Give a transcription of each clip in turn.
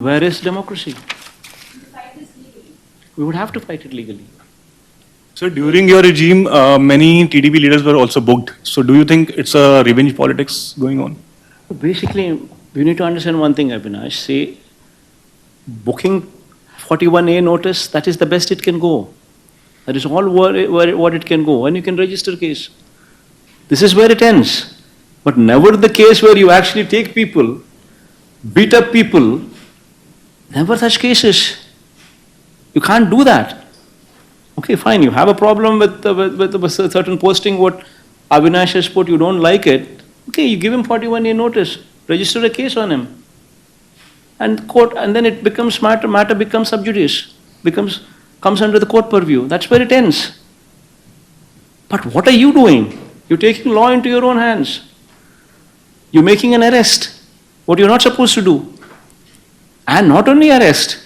Where is democracy? We would have to fight it legally. So during your regime, uh, many TDP leaders were also booked. So do you think it's a revenge politics going on? Basically, we need to understand one thing, Abhinash. Say, booking 41A notice, that is the best it can go. That is all where, where, what it can go. And you can register case. This is where it ends. But never the case where you actually take people, beat up people, never such cases. You can't do that. Okay, fine, you have a problem with, uh, with, with a certain posting, what Avinash has put, you don't like it. Okay, you give him 41 day notice, register a case on him. And court, and then it becomes matter, matter becomes sub judice, becomes, comes under the court purview. That's where it ends. But what are you doing? You're taking law into your own hands. You're making an arrest, what you're not supposed to do. And not only arrest,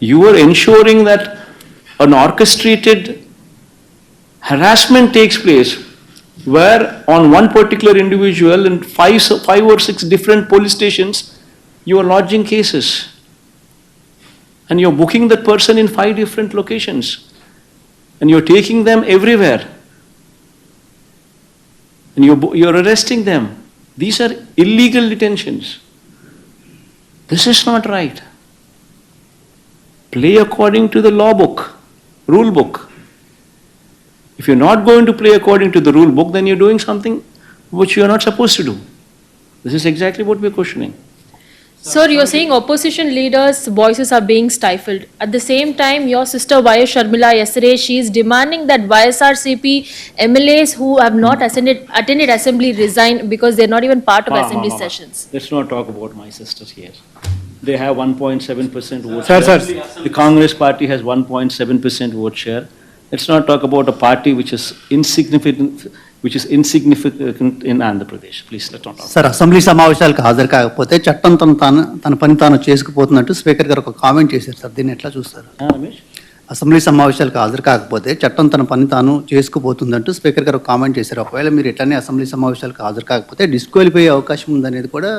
you are ensuring that an orchestrated harassment takes place where on one particular individual in five, five or six different police stations, you are lodging cases. And you're booking that person in five different locations. And you're taking them everywhere. And you're, you're arresting them. These are illegal detentions. This is not right. Play according to the law book, rule book. If you're not going to play according to the rule book, then you're doing something which you're not supposed to do. This is exactly what we're questioning. Sir, you're saying opposition leaders' voices are being stifled. At the same time, your sister Y.S. Sharmila yesterday, she is demanding that YSRCP MLAs who have not attended, attended assembly resign because they're not even part of Ah, assembly ah, ah. sessions. Let's not talk about my sisters here. They have 1.7% vote share. Sir, share. sir. The Congress party has 1.7% vote share. Let's not talk about a party which is insignificant, which is insignificant in Andhra Pradesh. Please, let's not talk. Sir assembly సమావేశాలకు హాజరు కాకపోతే చట్టం తను తాను తన పని తాను చేసుకుపోతున్నట్టు speaker గారు ఒక కామెంట్ చేశారు సార్ దీన్ని ఎట్లా చూస్తారు Ah, Ramesh? అసెంబ్లీ సమావేశాలకు హాజరు కాకపోతే చట్టం తన పని తాను చేసుకుపోతుందంటూ స్పీకర్ గారు ఒక కామెంట్ చేశారు ఒకవేళ మీరు ఎట్లనే అసెంబ్లీ సమావేశాలకు హాజరు కాకపోతే డిస్క్వాలిఫై అయ్యే అవకాశం ఉందనేది కూడా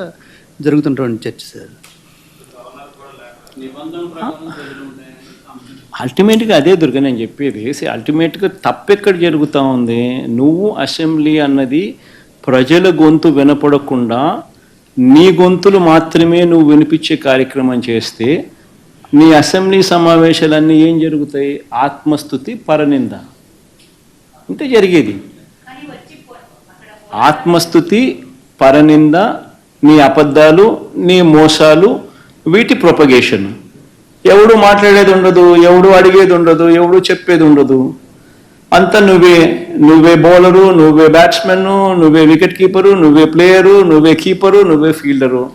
జరుగుతున్నటువంటి చర్చ సార్ అల్టిమేట్గా అదే దుర్గా నేను చెప్పేది. అల్టిమేట్గా తప్పెక్కడ జరుగుతూ ఉంది? నువ్వు అసెంబ్లీ అన్నది ప్రజల గొంతు వినపడకుండా నీ గొంతులు మాత్రమే నువ్వు వినిపించే కార్యక్రమం చేస్తే నీ అసెంబ్లీ సమావేశాలన్నీ ఏం జరుగుతాయి? ఆత్మస్థుతి పరనింద. ఇంతే జరిగేది. ఆత్మస్థుతి పరనింద నీ అబద్ధాలు నీ మోసాలు వీటి ప్రొపగేషన్ ఎవడు మాట్లాడేది ఉండదు ఎవడు అడిగేది ఉండదు ఎవడు చెప్పేది ఉండదు. అంత నువ్వే నువ్వే బౌలరు నువ్వే బ్యాట్స్మెన్ నువ్వే వికెట్ కీపరు నువ్వే ప్లేయరు నువ్వే కీపరు నువ్వే ఫీల్డరు.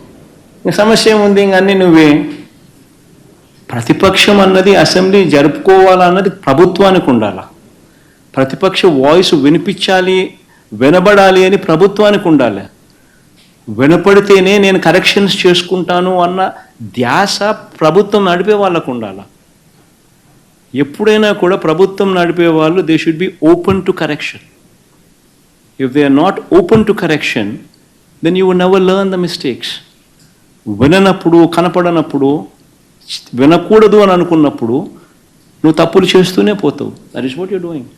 సమస్య ఏముంది? ఇంకన్నీ నువ్వే. ప్రతిపక్షం అన్నది అసెంబ్లీ జరుపుకోవాలన్నది ప్రభుత్వానికి ఉండాలి? ప్రతిపక్ష వాయిస్ వినిపించాలి వినబడాలి అని ప్రభుత్వానికి ఉండాలి? వినపడితేనే నేను కరెక్షన్స్ చేసుకుంటాను అన్న ధ్యాస ప్రభుత్వం నడిపే వాళ్ళకు ఉండాలా? ఎప్పుడైనా కూడా ప్రభుత్వం నడిపే వాళ్ళు they should be open to correction if they are not open to correction then you never learn the mistakes విననప్పుడు కనపడనప్పుడు వినకూడదు అని అనుకున్నప్పుడు నువ్వు తప్పులు చేస్తూనే పోతావు. That is what you doing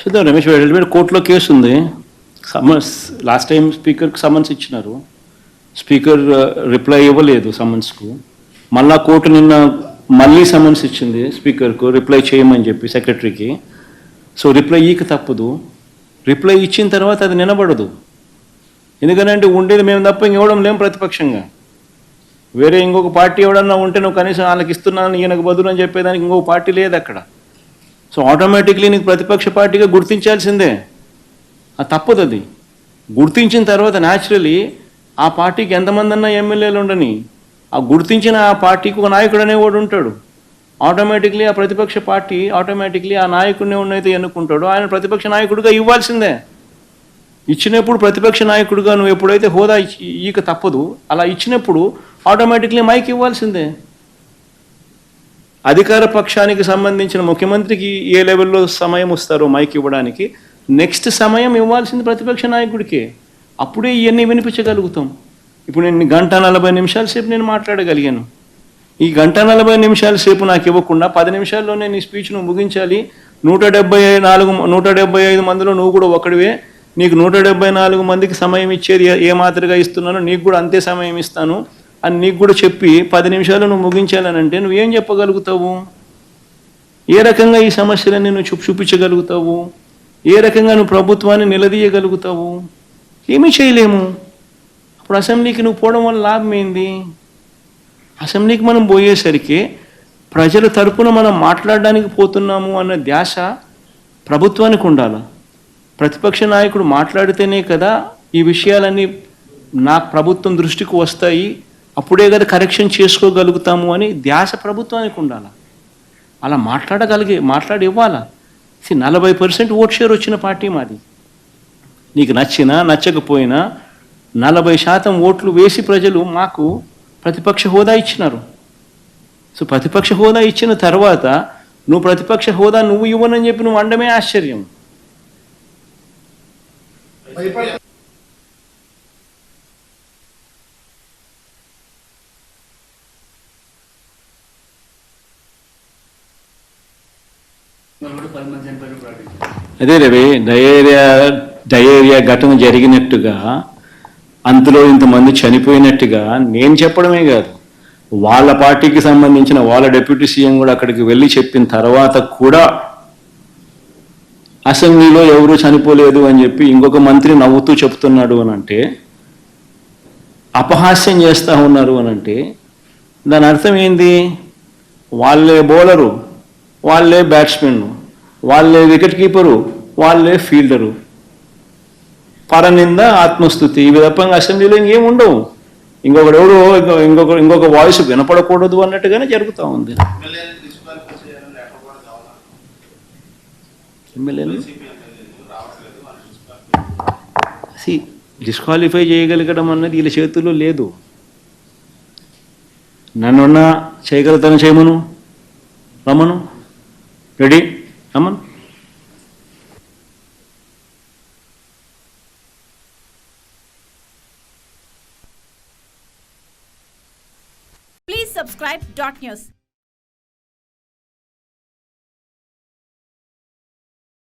చూద్దాం రమేష్ రెడ్డి కోర్టులో కేసు ఉంది. సమన్స్ లాస్ట్ టైం స్పీకర్కి సమన్స్ ఇచ్చినారు. స్పీకర్ uh, రిప్లై ఇవ్వలేదు సమన్స్కు. మళ్ళా కోర్టు నిన్న మళ్ళీ సమన్స్ ఇచ్చింది స్పీకర్కు రిప్లై చేయమని చెప్పి సెక్రటరీకి సో రిప్లై ఈక తప్పదు. రిప్లై ఇచ్చిన తర్వాత అది నిలబడదు. ఎందుకనంటే ఉండేది మేము తప్ప ఇంకెవడం లేం ప్రతిపక్షంగా. వేరే ఇంకొక పార్టీ ఎవడన్నా ఉంటే నువ్వు కనీసం వాళ్ళకి ఇస్తున్నాను ఈయనకు బదులు అని చెప్పేదానికి ఇంకొక పార్టీ లేదు అక్కడ. సో ఆటోమేటిక్లీ నీకు ప్రతిపక్ష పార్టీగా గుర్తించాల్సిందే. అది తప్పదు అది. గుర్తించిన తర్వాత న్యాచురలీ ఆ పార్టీకి ఎంతమంది అన్నా ఎమ్మెల్యేలు ఉండని ఆ గుర్తించిన ఆ పార్టీకి ఒక నాయకుడు అనేవాడు ఉంటాడు. ఆటోమేటిక్లీ ఆ ప్రతిపక్ష పార్టీ ఆటోమేటిక్లీ ఆ నాయకుడిని ఉన్నైతే ఎన్నుకుంటాడో ఆయన ప్రతిపక్ష నాయకుడిగా ఇవ్వాల్సిందే. ఇచ్చినప్పుడు ప్రతిపక్ష నాయకుడిగా నువ్వు ఎప్పుడైతే హోదా ఇచ్చి- ఈక తప్పదు అలా ఇచ్చినప్పుడు ఆటోమేటిక్లీ మైక్ ఇవ్వాల్సిందే. అధికార పక్షానికి సంబంధించిన ముఖ్యమంత్రికి ఏ లెవెల్లో సమయం వస్తారో మైక్ ఇవ్వడానికి నెక్స్ట్ సమయం ఇవ్వాల్సింది ప్రతిపక్ష నాయకుడికే. అప్పుడే ఇవన్నీ వినిపించగలుగుతాం. ఇప్పుడు నేను గంట నలభై నిమిషాల సేపు నేను మాట్లాడగలిగాను. ఈ గంట నలభై నిమిషాల సేపు నాకు ఇవ్వకుండా పది నిమిషాల్లోనే ఈ స్పీచ్ను ముగించాలి. నూట డెబ్బై నాలుగు నూట డెబ్బై ఐదు మందిలో నువ్వు కూడా ఒకడివే. నీకు నూట డెబ్బై నాలుగు మందికి సమయం ఇచ్చేది ఏ- ఏ మాదిరిగా ఇస్తున్నానో నీకు కూడా అంతే సమయం ఇస్తాను. అని నీకు కూడా చెప్పి పది నిమిషాలు నువ్వు ముగించాలని అంటే నువ్వేం చెప్పగలుగుతావు? ఏ రకంగా ఈ సమస్యలన్నీ నువ్వు చూపు చూపించగలుగుతావు? ఏ రకంగా నువ్వు ప్రభుత్వాన్ని నిలదీయగలుగుతావు? ఏమీ చేయలేము. అప్పుడు అసెంబ్లీకి నువ్వు పోవడం వల్ల లాభం ఏంది? అసెంబ్లీకి మనం పోయేసరికి ప్రజల తరపున మనం మాట్లాడడానికి పోతున్నాము అన్న ధ్యాస ప్రభుత్వానికి ఉండాలి? ప్రతిపక్ష నాయకుడు మాట్లాడితేనే కదా ఈ విషయాలన్నీ నా ప్రభుత్వం దృష్టికి వస్తాయి అప్పుడే కదా కరెక్షన్ చేసుకోగలుగుతాము అని ధ్యాస ప్రభుత్వానికి ఉండాలి. అలా మాట్లాడగలిగే మాట్లాడి ఇవ్వాలా నలభై పర్సెంట్ ఓట్ షేర్ వచ్చిన పార్టీ మాది. నీకు నచ్చినా నచ్చకపోయినా నలభై శాతం ఓట్లు వేసి ప్రజలు మాకు ప్రతిపక్ష హోదా ఇచ్చినారు. సో ప్రతిపక్ష హోదా ఇచ్చిన తర్వాత నువ్వు ప్రతిపక్ష హోదా నువ్వు ఇవ్వనని చెప్పి నువ్వు అండమే ఆశ్చర్యం. అదే రవి డయేరియా డయేరియా ఘటన జరిగినట్టుగా అంతలో ఇంతమంది చనిపోయినట్టుగా నేను చెప్పడమే కాదు. వాళ్ళ పార్టీకి సంబంధించిన వాళ్ళ డిప్యూటీ సీఎం కూడా అక్కడికి వెళ్ళి చెప్పిన తర్వాత కూడా అసెంబ్లీలో ఎవరు చనిపోలేదు అని చెప్పి ఇంకొక మంత్రి నవ్వుతూ చెప్తున్నాడు అని అంటే అపహాస్యం చేస్తూ ఉన్నారు అని అంటే దాని అర్థం ఏంది? వాళ్ళే బౌలరు వాళ్ళే బ్యాట్స్మెన్ వాళ్ళే వికెట్ కీపరు వాళ్ళే ఫీల్డరు పరనింద ఆత్మస్థుతి ఇవి తప్ప అసెంబ్లీలో ఇంకేం ఉండవు. ఇంకొకడు ఎవడు ఇంకొక ఇంకొక వాయిస్ వినపడకూడదు అన్నట్టుగానే జరుగుతూ ఉంది. డిస్క్వాలిఫై చేయగలగడం అన్నది వీళ్ళ చేతుల్లో లేదు. నన్నున్నా చేయగలుగుతాను చేయమను. రమ్మను. Ready? Aman Please subscribe dot news.